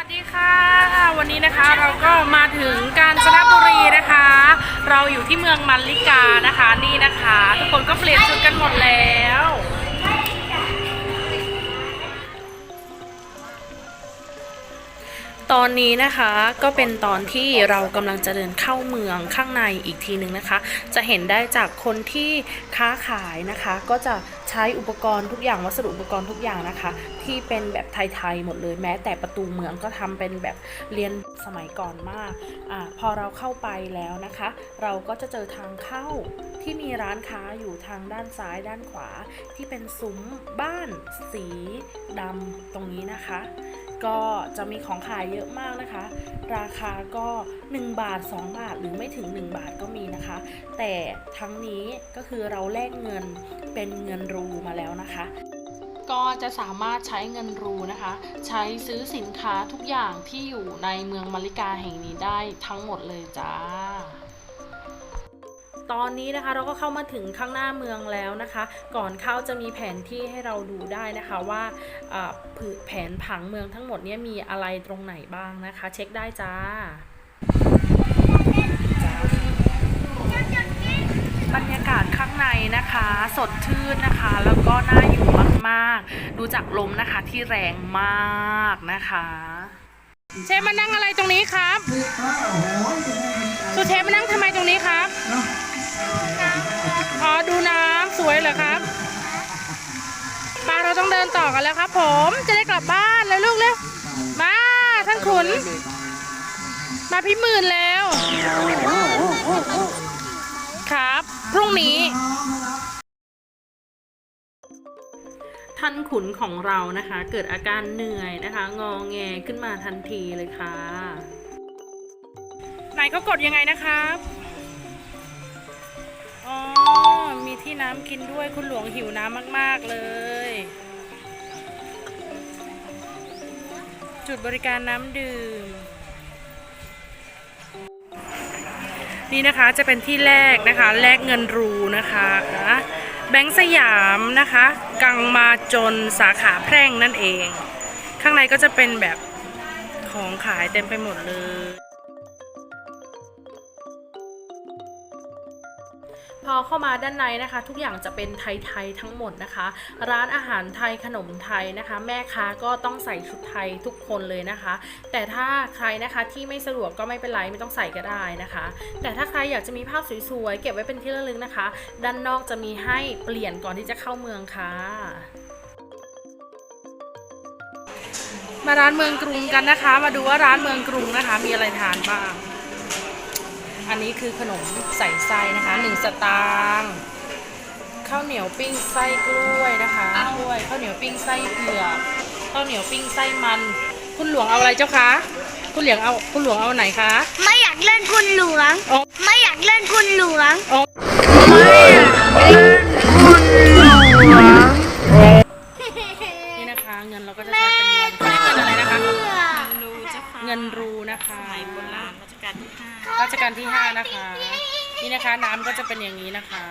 วัสดีค่ะ วันนี้นะคะเราก็มาถึงกาญจนบุรีนะคะ เราอยู่ที่เมืองมัลลิกานะคะนี่นะคะ ทุกคนก็เปลี่ยนชุดกันหมดแล้ว ตอนนี้นะคะก็เป็นตอนที่เรากำลังจะเดินเข้าเมืองข้างในอีกทีหนึ่งนะคะ จะเห็นได้จากคนที่ค้าขายนะคะ ก็จะใช้อุปกรณ์ทุกอย่างวัสดุอุปกรณ์ทุกอย่างนะคะ ที่เป็นแบบไทยๆหมดเลยแม้แต่ประตูเมืองก็ทำเป็นแบบเรียนสมัยก่อนมากอาพอเราเข้าไปแล้วนะคะ เราก็จะเจอทางเข้าที่มีร้านค้าอยู่ทางด้านซ้ายด้านขวา ที่เป็นซุ้มบ้านสีดำตรงนี้นะคะ ก็จะมีของขายเยอะยอะมากนะคะ ราคาก็ 1 บาท 2 บาทหรือไม่ถึง 1 บาทก็มีนะคะ แต่ทั้งนี้ก็คือเราแลกเงินเป็นเงินรูมาแล้วนะคะก็จะสามารถใช้เงินรูนะคะ ใช้ซื้อสินค้าทุกอย่างที่อยู่ในเมืองมาริกาแห่งนี้ได้ทั้งหมดเลยจ้า ตอนนี้นะคะเราก็เข้ามาถึงข้างหน้าเมืองแล้วนะคะ ก่อนเข้าจะมีแผนที่ให้เราดูได้นะคะว่าแผนผังเมืองทั้งหมดเนี่ยมีอะไรตรงไหนบ้างนะคะ เช็คได้จ้าบรรยากาศข้างในนะคะ สดชื่นนะคะ แล้วก็น่าอยู่มากๆ ดูจากลมนะคะที่แรงมากนะคะ เชฟมานั่งอะไรตรงนี้ครับ เหรอครับมาเราต้องเดินต่อกันแล้วครับ ผมจะได้กลับบ้านแล้วลูกเร็วมาท่านขุน มาพี่หมื่นแล้ว ครับ พรุ่งนี้ ท่านขุนของเรานะคะ เกิดอาการเหนื่อยนะคะ งอแงขึ้นมาทันทีเลยค่ะไหนก็กดยังไงนะครับ น้ำกินด้วยคุณหลวงหิวน้ำมาก ๆ เลย จุดบริการน้ำดื่ม นี่นะคะจะเป็นที่แรกนะคะแลกเงินรูนะคะแบงก์สยามนะคะ กังมาจนสาขาแพร่งนั่นเอง ข้างในก็จะเป็นแบบของขายเต็มไปหมดเลย อเข้ามาด้านในนะคะ ทุกอย่างจะเป็นไทยๆทั้งหมดนะคะ ร้านอาหารไทยขนมไทยนะคะ แม่ค้าก็ต้องใส่ชุดไทยทุกคนเลยนะคะ แต่ถ้าใครนะคะที่ไม่สะดวกก็ไม่เป็นไรไม่ต้องใส่ก็ได้นะคะ แต่ถ้าใครอยากจะมีภาพสวยๆเก็บไว้เป็นที่ระลึกนะคะ ด้านนอกจะมีให้เปลี่ยนก่อนที่จะเข้าเมืองค่ะมาร้านเมืองกรุงกันนะคะ มาดูว่าร้านเมืองกรุงนะคะ มีอะไรทานบ้าง อันนี้คือขนมใส่ไส้นะคะหนึ่งสตางค์ข้าวเหนียวปิ้งไส้กล้วยนะคะกล้วยข้าวเหนียวปิ้งไส้เผือกข้าวเหนียวปิ้งไส้มัน คุณหลวงเอาอะไรเจ้าคะคุณเหลียงเอาคุณหลวงเอาไหนคะ ไม่อยากเล่นคุณหลวงอ๋อไม่อยากเล่นคุณหลวง รารักาลที่ห้ารัชกาลที่ห้านะคะ นี่นะคะน้ำก็จะเป็นอย่างนี้นะคะ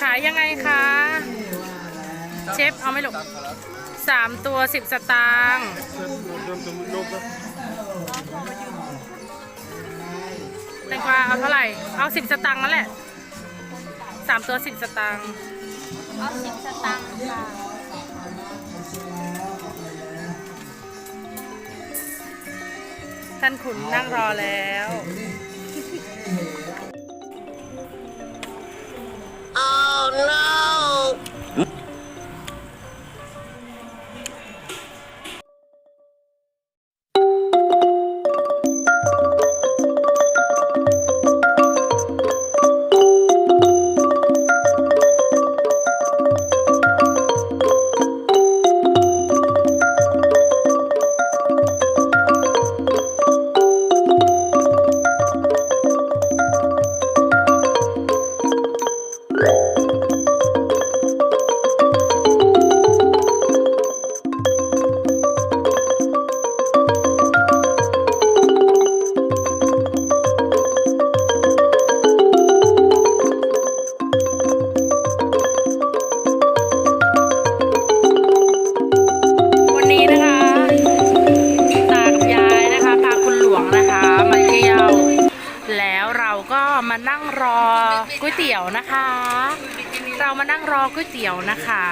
ขายยังไงคะ เชฟเอาไหม่หลกสามตัวสิบสตางค์แตงกวาเอาเท่าไหร่ เอาสิบสตางค์นั่นแหละสามตัวสิบสตางค์เอาสิบสตางค์ค่ะ ท่านขุนนั่งรอแล้ว มานั่งรอก๋วยเตี๋ยวนะคะ เรามานั่งรอก๋วยเตี๋ยวนะคะ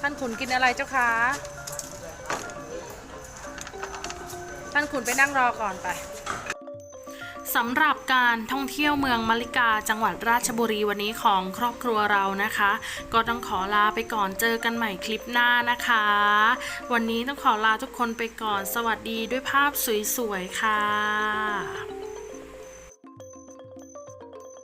ท่านขุนกินอะไรเจ้าคะท่านขุนไปนั่งรอก่อนไป สำหรับการท่องเที่ยวเมืองมะลิกาจังหวัดราชบุรีวันนี้ของครอบครัวเรานะคะ ก็ต้องขอลาไปก่อนเจอกันใหม่คลิปหน้านะคะ วันนี้ต้องขอลาทุกคนไปก่อนสวัสดีด้วยภาพสวยๆค่ะ